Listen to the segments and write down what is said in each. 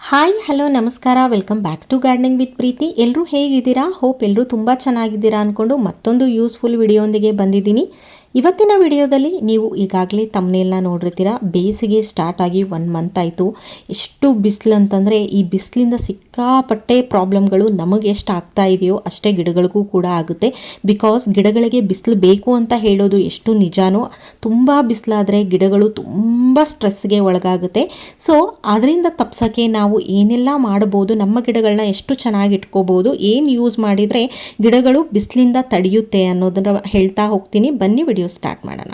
Hi, hello, ನಮಸ್ಕಾರ. Welcome back to gardening with Preethi ಎಲ್ಲರೂ ಹೇಗಿದ್ದೀರಾ? ಹೋಪ್ ಎಲ್ಲರೂ ತುಂಬ ಚೆನ್ನಾಗಿದ್ದೀರಾ ಅಂದ್ಕೊಂಡು ಮತ್ತೊಂದು ಯೂಸ್ಫುಲ್ ವಿಡಿಯೋಂದಿಗೆ ಬಂದಿದ್ದೀನಿ. ಇವತ್ತಿನ ವಿಡಿಯೋದಲ್ಲಿ ನೀವು ಈಗಾಗಲೇ ತಮ್ಮನೆಲ್ಲ ನೋಡಿರ್ತೀರ. ಬೇಸಿಗೆ ಸ್ಟಾರ್ಟ್ ಆಗಿ ಒನ್ ಮಂತ್ ಆಯಿತು. ಎಷ್ಟು ಬಿಸಿಲು ಅಂತಂದರೆ ಈ ಬಿಸಿಲಿಂದ ಸಿಕ್ಕಾಪಟ್ಟೆ ಪ್ರಾಬ್ಲಮ್ಗಳು ನಮಗೆ ಎಷ್ಟು ಆಗ್ತಾ ಇದೆಯೋ ಅಷ್ಟೇ ಗಿಡಗಳಿಗೂ ಕೂಡ ಆಗುತ್ತೆ. ಬಿಕಾಸ್ ಗಿಡಗಳಿಗೆ ಬಿಸಿಲು ಬೇಕು ಅಂತ ಹೇಳೋದು ಎಷ್ಟು ನಿಜಾನೋ, ತುಂಬ ಬಿಸಿಲಾದರೆ ಗಿಡಗಳು ತುಂಬ ಸ್ಟ್ರೆಸ್ಗೆ ಒಳಗಾಗುತ್ತೆ. ಸೊ ಅದರಿಂದ ತಪ್ಸೋಕ್ಕೆ ನಾವು ಏನೆಲ್ಲ ಮಾಡ್ಬೋದು ನಮ್ಮ ಗಿಡಗಳನ್ನ ಎಷ್ಟು ಚೆನ್ನಾಗಿ ಇಟ್ಕೋಬೋದು ಏನು ಯೂಸ್ ಮಾಡಿದರೆ ಗಿಡಗಳು ಬಿಸಿಲಿಂದ ತಡೆಯುತ್ತೆ ಅನ್ನೋದನ್ನ ಹೇಳ್ತಾ ಹೋಗ್ತೀನಿ. ಬನ್ನಿ ವಿಡಿಯೋ ಸ್ಟಾರ್ಟ್ ಮಾಡೋಣ.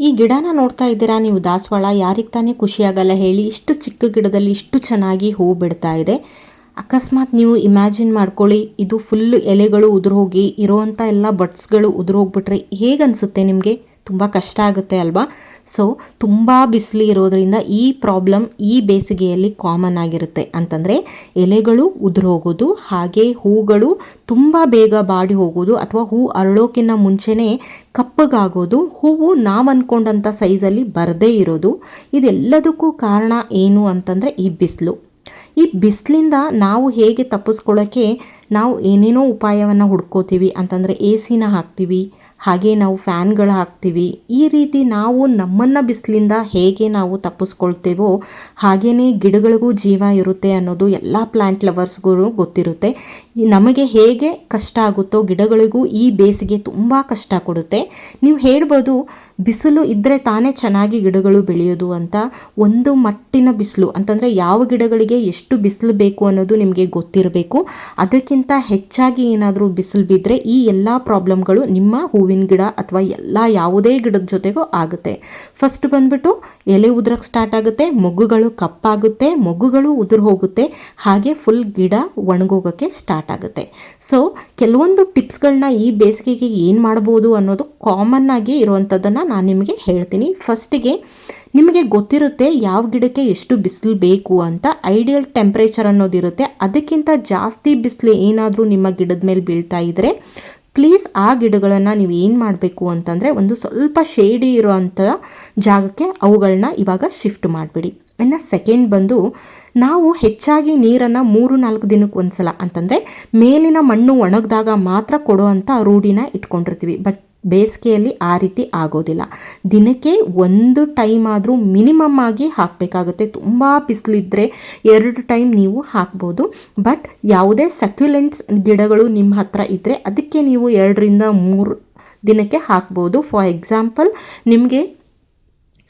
ಈ ಗಿಡನ ನೋಡ್ತಾ ಇದ್ದೀರಾ ನೀವು ದಾಸವಾಳ? ಯಾರಿಗೆ ತಾನೇ ಖುಷಿಯಾಗಲ್ಲ ಹೇಳಿ, ಇಷ್ಟು ಚಿಕ್ಕ ಗಿಡದಲ್ಲಿ ಇಷ್ಟು ಚೆನ್ನಾಗಿ ಹೂ ಬಿಡ್ತಾ ಇದೆ. ಅಕಸ್ಮಾತ್ ನೀವು ಇಮ್ಯಾಜಿನ್ ಮಾಡ್ಕೊಳ್ಳಿ, ಇದು ಫುಲ್ ಎಲೆಗಳು ಉದುರೋಗಿ ಇರೋವಂಥ ಎಲ್ಲ ಬಡ್ಸ್ಗಳು ಉದುರೋಗ್ಬಿಟ್ರೆ ಹೇಗನ್ಸುತ್ತೆ ನಿಮಗೆ? ತುಂಬ ಕಷ್ಟ ಆಗುತ್ತೆ ಅಲ್ವಾ? ಸೊ ತುಂಬ ಬಿಸಿಲು ಇರೋದರಿಂದ ಈ ಪ್ರಾಬ್ಲಮ್ ಈ ಬೇಸಿಗೆಯಲ್ಲಿ ಕಾಮನ್ ಆಗಿರುತ್ತೆ. ಅಂತಂದರೆ, ಎಲೆಗಳು ಉದುರೋಗೋದು, ಹಾಗೆ ಹೂಗಳು ತುಂಬ ಬೇಗ ಬಾಡಿ ಹೋಗೋದು, ಅಥವಾ ಹೂ ಅರಳೋಕಿನ್ನ ಮುಂಚೆನೇ ಕಪ್ಪಗಾಗೋದು, ಹೂವು ನಾವು ಅಂದ್ಕೊಂಡಂಥ ಸೈಜಲ್ಲಿ ಬರದೇ ಇರೋದು, ಇದೆಲ್ಲದಕ್ಕೂ ಕಾರಣ ಏನು ಅಂತಂದರೆ ಈ ಬಿಸಿಲು. ಈ ಬಿಸಿಲಿಂದ ನಾವು ಹೇಗೆ ತಪ್ಪಿಸ್ಕೊಳ್ಳೋಕ್ಕೆ ನಾವು ಏನೇನೋ ಉಪಾಯವನ್ನು ಹುಡ್ಕೋತೀವಿ, ಅಂತಂದರೆ ಎ ಸಿನ ಹಾಕ್ತೀವಿ ಹಾಗೆ ನಾವು ಫ್ಯಾನ್ಗಳು ಹಾಕ್ತೀವಿ. ಈ ರೀತಿ ನಾವು ನಮ್ಮನ್ನು ಬಿಸಿಲಿಂದ ಹೇಗೆ ನಾವು ತಪ್ಪಿಸ್ಕೊಳ್ತೇವೋ ಹಾಗೆಯೇ ಗಿಡಗಳಿಗೂ ಜೀವ ಇರುತ್ತೆ ಅನ್ನೋದು ಎಲ್ಲ ಪ್ಲ್ಯಾಂಟ್ ಲವರ್ಸ್ಗೂ ಗೊತ್ತಿರುತ್ತೆ. ನಮಗೆ ಹೇಗೆ ಕಷ್ಟ ಆಗುತ್ತೋ ಗಿಡಗಳಿಗೂ ಈ ಬೇಸಿಗೆ ತುಂಬ ಕಷ್ಟ ಕೊಡುತ್ತೆ. ನೀವು ಹೇಳ್ಬೋದು, ಬಿಸಿಲು ಇದ್ದರೆ ತಾನೇ ಚೆನ್ನಾಗಿ ಗಿಡಗಳು ಬೆಳೆಯೋದು ಅಂತ. ಒಂದು ಮಟ್ಟಿನ ಬಿಸಿಲು, ಅಂತಂದರೆ ಯಾವ ಗಿಡಗಳಿಗೆ ಎಷ್ಟು ಬಿಸಿಲು ಬೇಕು ಅನ್ನೋದು ನಿಮಗೆ ಗೊತ್ತಿರಬೇಕು. ಅದಕ್ಕಿಂತ ಹೆಚ್ಚಾಗಿ ಏನಾದರೂ ಬಿಸಿಲು ಬಿದ್ದರೆ ಈ ಎಲ್ಲ ಪ್ರಾಬ್ಲಮ್ಗಳು ನಿಮ್ಮ ಹೂವಿನ ಗಿಡ ಅಥವಾ ಎಲ್ಲ ಯಾವುದೇ ಗಿಡದ ಜೊತೆಗೂ ಆಗುತ್ತೆ. ಫಸ್ಟ್ ಬಂದ್ಬಿಟ್ಟು ಎಲೆ ಉದ್ರಕ್ಕೆ ಸ್ಟಾರ್ಟ್ ಆಗುತ್ತೆ, ಮೊಗ್ಗುಗಳು ಕಪ್ಪಾಗುತ್ತೆ, ಮೊಗ್ಗುಗಳು ಉದುರು ಹೋಗುತ್ತೆ, ಹಾಗೆ ಫುಲ್ ಗಿಡ ಒಣಗೋಗೋಕ್ಕೆ ಸ್ಟಾರ್ಟ್ ಆಗುತ್ತೆ. ಸೊ ಕೆಲವೊಂದು ಟಿಪ್ಸ್ಗಳನ್ನ ಈ ಬೇಸಿಗೆಗೆ ಏನು ಮಾಡ್ಬೋದು ಅನ್ನೋದು ಕಾಮನ್ ಆಗಿ ಇರುವಂಥದ್ದನ್ನು ನಾನು ನಿಮಗೆ ಹೇಳ್ತೀನಿ. ಫಸ್ಟಿಗೆ ನಿಮಗೆ ಗೊತ್ತಿರುತ್ತೆ ಯಾವ ಗಿಡಕ್ಕೆ ಎಷ್ಟು ಬಿಸಿಲು ಬೇಕು ಅಂತ ಐಡಿಯಲ್ ಟೆಂಪ್ರೇಚರ್ ಅನ್ನೋದಿರುತ್ತೆ. ಅದಕ್ಕಿಂತ ಜಾಸ್ತಿ ಬಿಸಿಲು ಏನಾದರೂ ನಿಮ್ಮ ಗಿಡದ ಮೇಲೆ ಬೀಳ್ತಾ ಇದ್ದರೆ ಪ್ಲೀಸ್ ಆ ಗಿಡಗಳನ್ನು ನೀವು ಏನು ಮಾಡಬೇಕು ಅಂತಂದರೆ ಒಂದು ಸ್ವಲ್ಪ ಶೇಡಿ ಇರೋವಂಥ ಜಾಗಕ್ಕೆ ಅವುಗಳನ್ನ ಇವಾಗ ಶಿಫ್ಟ್ ಮಾಡಿಬಿಡಿ. ಇನ್ನು ಸೆಕೆಂಡ್ ಬಂದು ನಾವು ಹೆಚ್ಚಾಗಿ ನೀರನ್ನು ಮೂರು ನಾಲ್ಕು ದಿನಕ್ಕೆ ಒಂದು ಸಲ ಅಂತಂದರೆ ಮೇಲಿನ ಮಣ್ಣು ಒಣಗಿದಾಗ ಮಾತ್ರ ಕೊಡೋ ಅಂಥ ರೂಢಿನ ಇಟ್ಕೊಂಡಿರ್ತೀವಿ. ಬಟ್ ಬೇಸಿಗೆಯಲ್ಲಿ ಆ ರೀತಿ ಆಗೋದಿಲ್ಲ. ದಿನಕ್ಕೆ ಒಂದು ಟೈಮ್ ಆದರೂ ಮಿನಿಮಮ್ ಆಗಿ ಹಾಕಬೇಕಾಗುತ್ತೆ. ತುಂಬ ಬಿಸಿಲಿದ್ದರೆ ಎರಡು ಟೈಮ್ ನೀವು ಹಾಕ್ಬೋದು. ಬಟ್ ಯಾವುದೇ ಸಕ್ಯುಲೆಂಟ್ಸ್ ಗಿಡಗಳು ನಿಮ್ಮ ಹತ್ರ ಇದ್ದರೆ ಅದಕ್ಕೆ ನೀವು ಎರಡರಿಂದ ಮೂರು ದಿನಕ್ಕೆ ಹಾಕ್ಬೋದು. ಫಾರ್ ಎಕ್ಸಾಂಪಲ್ ನಿಮಗೆ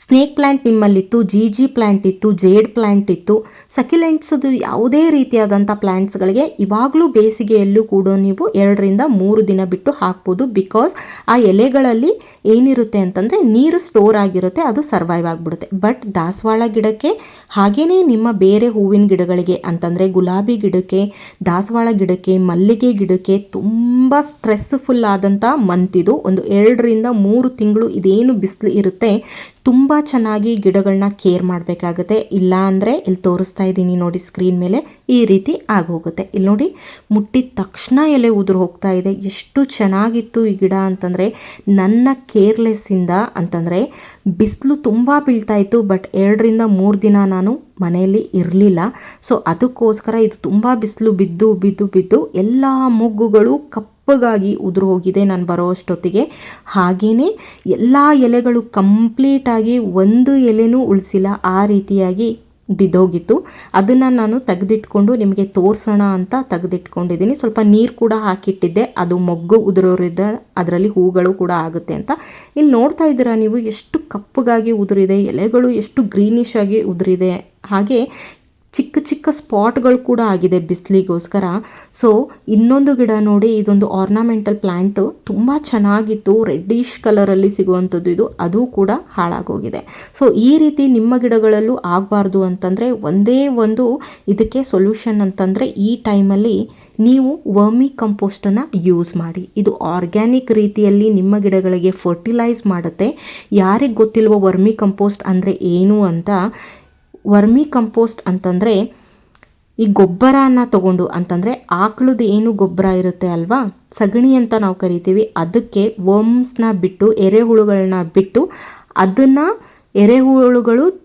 ಸ್ನೇಕ್ ಪ್ಲ್ಯಾಂಟ್ ನಿಮ್ಮಲ್ಲಿತ್ತು ಜಿ ಜಿ ಪ್ಲ್ಯಾಂಟ್ ಇತ್ತು ಜೇಡ್ ಪ್ಲ್ಯಾಂಟ್ ಇತ್ತು. ಸಕ್ಯುಲೆಂಟ್ಸದು ಯಾವುದೇ ರೀತಿಯಾದಂಥ ಪ್ಲ್ಯಾಂಟ್ಸ್ಗಳಿಗೆ ಇವಾಗಲೂ ಬೇಸಿಗೆಯಲ್ಲೂ ಕೂಡ ನೀವು ಎರಡರಿಂದ ಮೂರು ದಿನ ಬಿಟ್ಟು ಹಾಕ್ಬೋದು. ಬಿಕಾಸ್ ಆ ಎಲೆಗಳಲ್ಲಿ ಏನಿರುತ್ತೆ ಅಂತಂದರೆ ನೀರು ಸ್ಟೋರ್ ಆಗಿರುತ್ತೆ, ಅದು ಸರ್ವೈವ್ ಆಗಿಬಿಡುತ್ತೆ. ಬಟ್ ದಾಸವಾಳ ಗಿಡಕ್ಕೆ ಹಾಗೆಯೇ ನಿಮ್ಮ ಬೇರೆ ಹೂವಿನ ಗಿಡಗಳಿಗೆ ಅಂತಂದರೆ ಗುಲಾಬಿ ಗಿಡಕ್ಕೆ, ದಾಸವಾಳ ಗಿಡಕ್ಕೆ, ಮಲ್ಲಿಗೆ ಗಿಡಕ್ಕೆ ತುಂಬ ಸ್ಟ್ರೆಸ್ಫುಲ್ ಆದಂಥ ಮಂತ್ ಇದು. ಒಂದು ಎರಡರಿಂದ ಮೂರು ತಿಂಗಳು ಇದೇನು ಬಿಸಿಲು ಇರುತ್ತೆ ತುಂಬ ಚೆನ್ನಾಗಿ ಗಿಡಗಳನ್ನ ಕೇರ್ ಮಾಡಬೇಕಾಗುತ್ತೆ. ಇಲ್ಲ ಅಂದರೆ ಇಲ್ಲಿ ತೋರಿಸ್ತಾ ಇದ್ದೀನಿ ನೋಡಿ ಸ್ಕ್ರೀನ್ ಮೇಲೆ, ಈ ರೀತಿ ಆಗೋಗುತ್ತೆ. ಇಲ್ಲಿ ನೋಡಿ, ಮುಟ್ಟಿದ ತಕ್ಷಣ ಎಲೆ ಉದುರು ಹೋಗ್ತಾ ಇದೆ. ಎಷ್ಟು ಚೆನ್ನಾಗಿತ್ತು ಈ ಗಿಡ ಅಂತಂದರೆ, ನನ್ನ ಕೇರ್ಲೆಸ್ಸಿಂದ ಅಂತಂದರೆ, ಬಿಸಿಲು ತುಂಬ ಬೀಳ್ತಾ ಇತ್ತು, ಬಟ್ ಎರಡರಿಂದ ಮೂರು ದಿನ ನಾನು ಮನೆಯಲ್ಲಿ ಇರಲಿಲ್ಲ. ಸೊ ಅದಕ್ಕೋಸ್ಕರ ಇದು ತುಂಬ ಬಿಸಿಲು ಬಿದ್ದು ಬಿದ್ದು ಬಿದ್ದು, ಎಲ್ಲ ಮೊಗ್ಗುಗಳು ಕಪ್ಪಗಾಗಿ ಉದುರು ಹೋಗಿದೆ ನಾನು ಬರೋ ಅಷ್ಟೊತ್ತಿಗೆ. ಹಾಗೆಯೇ ಎಲ್ಲ ಎಲೆಗಳು ಕಂಪ್ಲೀಟಾಗಿ ಒಂದು ಎಲೆನೂ ಉಳಿಸಿಲ್ಲ, ಆ ರೀತಿಯಾಗಿ ಬಿದ್ದೋಗಿತ್ತು. ಅದನ್ನು ನಾನು ತೆಗೆದಿಟ್ಕೊಂಡು ನಿಮಗೆ ತೋರಿಸೋಣ ಅಂತ ತೆಗೆದಿಟ್ಕೊಂಡಿದ್ದೀನಿ. ಸ್ವಲ್ಪ ನೀರು ಕೂಡ ಹಾಕಿಟ್ಟಿದ್ದೆ, ಅದು ಮೊಗ್ಗು ಉದುರೋರಿದ್ದ ಅದರಲ್ಲಿ ಹೂಗಳು ಕೂಡ ಆಗುತ್ತೆ ಅಂತ. ಇಲ್ಲಿ ನೋಡ್ತಾ ಇದ್ದೀರಾ ನೀವು ಎಷ್ಟು ಕಪ್ಪಗಾಗಿ ಉದುರಿದೆ, ಎಲೆಗಳು ಎಷ್ಟು ಗ್ರೀನಿಶ್ ಆಗಿ ಉದುರಿದೆ. ಹಾಗೆ ಚಿಕ್ಕ ಚಿಕ್ಕ ಸ್ಪಾಟ್ಗಳು ಕೂಡ ಆಗಿದೆ ಬಿಸಿಲಿಗೋಸ್ಕರ. ಸೊ ಇನ್ನೊಂದು ಗಿಡ ನೋಡಿ, ಇದೊಂದು ಆರ್ನಮೆಂಟಲ್ ಪ್ಲ್ಯಾಂಟು ತುಂಬ ಚೆನ್ನಾಗಿತ್ತು ರೆಡ್ಡಿಶ್ ಕಲರಲ್ಲಿ ಸಿಗುವಂಥದ್ದು ಇದು, ಅದು ಕೂಡ ಹಾಳಾಗೋಗಿದೆ. ಸೊ ಈ ರೀತಿ ನಿಮ್ಮ ಗಿಡಗಳಲ್ಲೂ ಆಗಬಾರ್ದು ಅಂತಂದರೆ, ಒಂದೇ ಒಂದು ಇದಕ್ಕೆ ಸೊಲ್ಯೂಷನ್ ಅಂತಂದರೆ, ಈ ಟೈಮಲ್ಲಿ ನೀವು ವರ್ಮಿ ಕಂಪೋಸ್ಟನ್ನು ಯೂಸ್ ಮಾಡಿ. ಇದು ಆರ್ಗ್ಯಾನಿಕ್ ರೀತಿಯಲ್ಲಿ ನಿಮ್ಮ ಗಿಡಗಳಿಗೆ ಫರ್ಟಿಲೈಸ್ ಮಾಡುತ್ತೆ. ಯಾರಿಗೆ ಗೊತ್ತಿಲ್ವೋ ವರ್ಮಿ ಕಂಪೋಸ್ಟ್ ಅಂದರೆ ಏನು ಅಂತ ವರ್ಮಿ ಕಂಪೋಸ್ಟ್ ಅಂತಂದರೆ ಈ ಗೊಬ್ಬರನ ತಗೊಂಡು ಅಂತಂದರೆ ಆಕಳದ ಏನು ಗೊಬ್ಬರ ಇರುತ್ತೆ ಅಲ್ವಾ? ಸಗಣಿ ಅಂತ ನಾವು ಕರಿತೀವಿ. ಅದಕ್ಕೆ ವರ್ಮ್ಸ್ನ ಬಿಟ್ಟು ಎರೆಹುಳುಗಳನ್ನ ಬಿಟ್ಟು ಅದನ್ನು ಎರೆಹುಳುಗಳು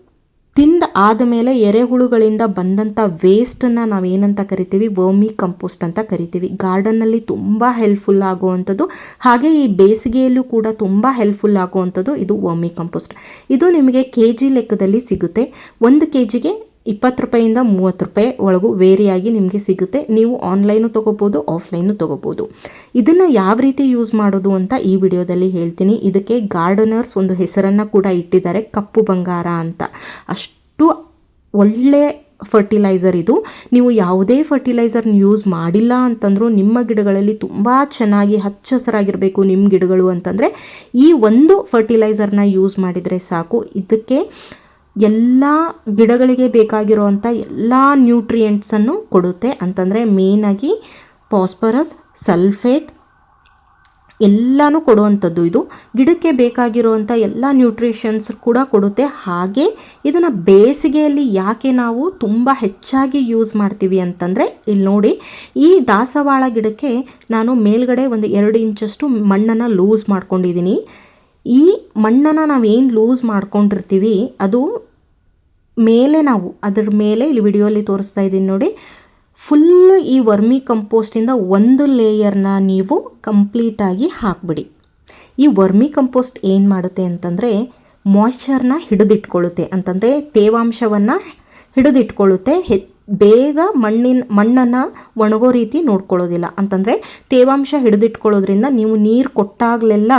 ತಿಂದ ಆದಮೇಲೆ ಎರೆಹುಳುಗಳಿಂದ ಬಂದಂಥ ವೇಸ್ಟನ್ನು ನಾವು ಏನಂತ ಕರಿತೀವಿ? ವರ್ಮಿ ಕಂಪೋಸ್ಟ್ ಅಂತ ಕರಿತೀವಿ. ಗಾರ್ಡನ್ನಲ್ಲಿ ತುಂಬ ಹೆಲ್ಪ್ಫುಲ್ ಆಗುವಂಥದ್ದು. ಹಾಗೆ ಈ ಬೇಸಿಗೆಯಲ್ಲೂ ಕೂಡ ತುಂಬ ಹೆಲ್ಪ್ಫುಲ್ ಆಗುವಂಥದ್ದು ಇದು ವರ್ಮಿ ಕಂಪೋಸ್ಟ್ ಇದು ನಿಮಗೆ ಕೆ ಜಿ ಲೆಕ್ಕದಲ್ಲಿ ಸಿಗುತ್ತೆ. ಒಂದು ಕೆ ಜಿಗೆ ಇಪ್ಪತ್ತು ರೂಪಾಯಿಂದ ಮೂವತ್ತು ರೂಪಾಯಿ ಒಳಗೂ ವೇರಿಯಾಗಿ ನಿಮಗೆ ಸಿಗುತ್ತೆ. ನೀವು ಆನ್ಲೈನು ತೊಗೋಬೋದು ಆಫ್ಲೈನು ತೊಗೋಬೋದು. ಇದನ್ನು ಯಾವ ರೀತಿ ಯೂಸ್ ಮಾಡೋದು ಅಂತ ಈ ವಿಡಿಯೋದಲ್ಲಿ ಹೇಳ್ತೀನಿ. ಇದಕ್ಕೆ ಗಾರ್ಡನರ್ಸ್ ಒಂದು ಹೆಸರನ್ನು ಕೂಡ ಇಟ್ಟಿದ್ದಾರೆ, ಕಪ್ಪು ಬಂಗಾರ ಅಂತ. ಅಷ್ಟು ಒಳ್ಳೆ ಫರ್ಟಿಲೈಸರ್ ಇದು. ನೀವು ಯಾವುದೇ ಫರ್ಟಿಲೈಸರ್ನ ಯೂಸ್ ಮಾಡಿಲ್ಲ ಅಂತಂದರೂ ನಿಮ್ಮ ಗಿಡಗಳಲ್ಲಿ ತುಂಬ ಚೆನ್ನಾಗಿ ಹಚ್ಚ ಹಸಿರಾಗಿರಬೇಕು ನಿಮ್ಮ ಗಿಡಗಳು ಅಂತಂದರೆ ಈ ಒಂದು ಫರ್ಟಿಲೈಸರ್ನ ಯೂಸ್ ಮಾಡಿದರೆ ಸಾಕು. ಇದಕ್ಕೆ ಎಲ್ಲ ಗಿಡಗಳಿಗೆ ಬೇಕಾಗಿರುವಂಥ ಎಲ್ಲ ನ್ಯೂಟ್ರಿಯೆಂಟ್ಸನ್ನು ಕೊಡುತ್ತೆ ಅಂತಂದರೆ ಮೇನಾಗಿ ಪಾಸ್ಪರಸ್ ಸಲ್ಫೇಟ್ ಎಲ್ಲನೂ ಕೊಡುವಂಥದ್ದು ಇದು. ಗಿಡಕ್ಕೆ ಬೇಕಾಗಿರುವಂಥ ಎಲ್ಲ ನ್ಯೂಟ್ರಿಷನ್ಸ್ ಕೂಡ ಕೊಡುತ್ತೆ. ಹಾಗೆ ಇದನ್ನು ಬೇಸಿಗೆಯಲ್ಲಿ ಯಾಕೆ ನಾವು ತುಂಬ ಹೆಚ್ಚಾಗಿ ಯೂಸ್ ಮಾಡ್ತೀವಿ ಅಂತಂದರೆ ಇಲ್ಲಿ ನೋಡಿ, ಈ ದಾಸವಾಳ ಗಿಡಕ್ಕೆ ನಾನು ಮೇಲ್ಗಡೆ ಒಂದು ಎರಡು ಇಂಚಷ್ಟು ಮಣ್ಣನ್ನು ಲೂಸ್ ಮಾಡ್ಕೊಂಡಿದ್ದೀನಿ. ಈ ಮಣ್ಣನ್ನು ನಾವೇನು ಲೂಸ್ ಮಾಡ್ಕೊಂಡಿರ್ತೀವಿ, ಅದು ಮೇಲೆ ನಾವು ಅದರ ಮೇಲೆ ಇಲ್ಲಿ ವಿಡಿಯೋಲಿ ತೋರಿಸ್ತಾ ಇದ್ದೀನಿ ನೋಡಿ. ಫುಲ್ ಈ ವರ್ಮಿ ಕಂಪೋಸ್ಟಿಂದ ಒಂದು ಲೇಯರ್ನ ನೀವು ಕಂಪ್ಲೀಟಾಗಿ ಹಾಕ್ಬಿಡಿ. ಈ ವರ್ಮಿ ಕಂಪೋಸ್ಟ್ ಏನು ಮಾಡುತ್ತೆ ಅಂತಂದರೆ ಮಾಯ್ಶ್ಚರ್ನ ಹಿಡಿದಿಟ್ಕೊಳ್ಳುತ್ತೆ. ಅಂತಂದರೆ ತೇವಾಂಶವನ್ನು ಹಿಡಿದಿಟ್ಕೊಳ್ಳುತ್ತೆ. ಹೆ, ಬೇಗ ಮಣ್ಣಿನ, ಮಣ್ಣನ್ನು ಒಣಗೋ ರೀತಿ ನೋಡ್ಕೊಳ್ಳೋದಿಲ್ಲ. ಅಂತಂದರೆ ತೇವಾಂಶ ಹಿಡಿದಿಟ್ಕೊಳ್ಳೋದ್ರಿಂದ ನೀವು ನೀರು ಕೊಟ್ಟಾಗಲೆಲ್ಲ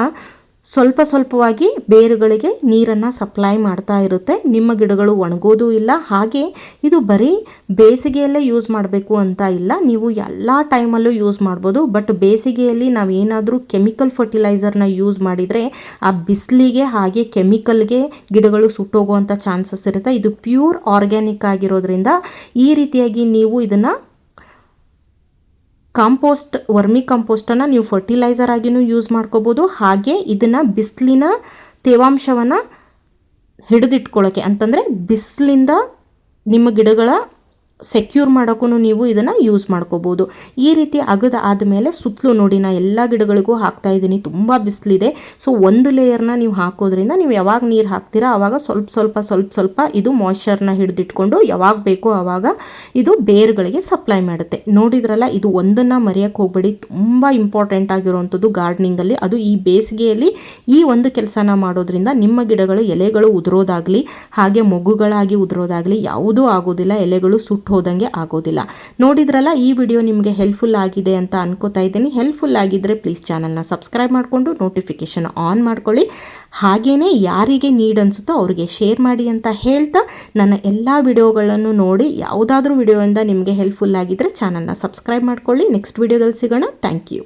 ಸ್ವಲ್ಪ ಸ್ವಲ್ಪವಾಗಿ ಬೇರುಗಳಿಗೆ ನೀರನ್ನು ಸಪ್ಲೈ ಮಾಡ್ತಾ ಇರುತ್ತೆ. ನಿಮ್ಮ ಗಿಡಗಳು ಒಣಗೋದು ಇಲ್ಲ. ಹಾಗೆ ಇದು ಬರೀ ಬೇಸಿಗೆಯಲ್ಲೇ ಯೂಸ್ ಮಾಡಬೇಕು ಅಂತ ಇಲ್ಲ. ನೀವು ಎಲ್ಲ ಟೈಮಲ್ಲೂ ಯೂಸ್ ಮಾಡ್ಬೋದು. ಬಟ್ ಬೇಸಿಗೆಯಲ್ಲಿ ನಾವು ಏನಾದರೂ ಕೆಮಿಕಲ್ ಫರ್ಟಿಲೈಸರ್ನ ಯೂಸ್ ಮಾಡಿದರೆ ಆ ಬಿಸಿಲಿಗೆ ಹಾಗೆ ಕೆಮಿಕಲ್ಗೆ ಗಿಡಗಳು ಸುಟ್ಟೋಗುವಂಥ ಚಾನ್ಸಸ್ ಇರುತ್ತೆ. ಇದು ಪ್ಯೂರ್ ಆರ್ಗ್ಯಾನಿಕ್ ಆಗಿರೋದ್ರಿಂದ ಈ ರೀತಿಯಾಗಿ ನೀವು ಇದನ್ನು ಕಾಂಪೋಸ್ಟ್, ವರ್ಮಿ ಕಾಂಪೋಸ್ಟನ್ನು ನೀವು ಫರ್ಟಿಲೈಸರ್ ಆಗಿಯೂ ಯೂಸ್ ಮಾಡ್ಕೋಬೋದು. ಹಾಗೆ ಇದನ್ನು ಬಿಸಿಲಿನ ತೇವಾಂಶವನ್ನು ಹಿಡಿದಿಟ್ಕೊಳ್ಳೋಕ್ಕೆ ಅಂತಂದರೆ ಬಿಸಿಲಿಂದ ನಿಮ್ಮ ಗಿಡಗಳ ಸೆಕ್ಯೂರ್ ಮಾಡೋಕ್ಕೂ ನೀವು ಇದನ್ನು ಯೂಸ್ ಮಾಡ್ಕೋಬೋದು. ಈ ರೀತಿ ಅಗದ ಆದಮೇಲೆ ಸುತ್ತಲೂ ನೋಡಿ ನಾ ಎಲ್ಲ ಗಿಡಗಳಿಗೂ ಹಾಕ್ತಾ ಇದ್ದೀನಿ. ತುಂಬ ಬಿಸಿಲಿದೆ. ಸೊ ಒಂದು ಲೇಯರ್ನ ನೀವು ಹಾಕೋದ್ರಿಂದ ನೀವು ಯಾವಾಗ ನೀರು ಹಾಕ್ತೀರಾ ಆವಾಗ ಸ್ವಲ್ಪ ಸ್ವಲ್ಪ ಸ್ವಲ್ಪ ಸ್ವಲ್ಪ ಇದು ಮಾಯ್ಶ್ಚರ್ನ ಹಿಡಿದಿಟ್ಕೊಂಡು ಯಾವಾಗ ಬೇಕೋ ಆವಾಗ ಇದು ಬೇರುಗಳಿಗೆ ಸಪ್ಲೈ ಮಾಡುತ್ತೆ. ನೋಡಿದ್ರಲ್ಲ, ಇದು ಒಂದನ್ನು ಮರೆಯೋಕ್ಕೆ ಹೋಗಬೇಡಿ. ತುಂಬ ಇಂಪಾರ್ಟೆಂಟ್ ಆಗಿರುವಂಥದ್ದು ಗಾರ್ಡ್ನಿಂಗಲ್ಲಿ ಅದು ಈ ಬೇಸಿಗೆಯಲ್ಲಿ ಈ ಒಂದು ಕೆಲಸನ ಮಾಡೋದ್ರಿಂದ ನಿಮ್ಮ ಗಿಡಗಳು ಎಲೆಗಳು ಉದುರೋದಾಗಲಿ, ಹಾಗೆ ಮೊಗ್ಗುಗಳಾಗಿ ಉದುರೋದಾಗಲಿ, ಯಾವುದೂ ಆಗೋದಿಲ್ಲ. ಎಲೆಗಳು ಸುಟ್ಟು ಹೋದಂಗೆ ಆಗೋದಿಲ್ಲ. ನೋಡಿದ್ರಲ್ಲ, ಈ ವಿಡಿಯೋ ನಿಮಗೆ ಹೆಲ್ಪ್ಫುಲ್ ಆಗಿದೆ ಅಂತ ಅನ್ಕೋತಾ ಇದ್ದೀನಿ. ಹೆಲ್ಪ್ಫುಲ್ ಆಗಿದ್ದರೆ ಪ್ಲೀಸ್ ಚಾನಲ್ನ ಸಬ್ಸ್ಕ್ರೈಬ್ ಮಾಡಿಕೊಂಡು ನೋಟಿಫಿಕೇಷನ್ ಆನ್ ಮಾಡ್ಕೊಳ್ಳಿ. ಹಾಗೆಯೇ ಯಾರಿಗೆ ನೀಡ್ ಅನಿಸುತ್ತೋ ಅವರಿಗೆ ಶೇರ್ ಮಾಡಿ ಅಂತ ಹೇಳ್ತಾ, ನನ್ನ ಎಲ್ಲ ವಿಡಿಯೋಗಳನ್ನು ನೋಡಿ ಯಾವುದಾದ್ರೂ ವಿಡಿಯೋಯಿಂದ ನಿಮಗೆ ಹೆಲ್ಪ್ಫುಲ್ ಆಗಿದ್ದರೆ ಚಾನಲ್ನ ಸಬ್ಸ್ಕ್ರೈಬ್ ಮಾಡ್ಕೊಳ್ಳಿ. ನೆಕ್ಸ್ಟ್ ವಿಡಿಯೋದಲ್ಲಿ ಸಿಗೋಣ. Thank you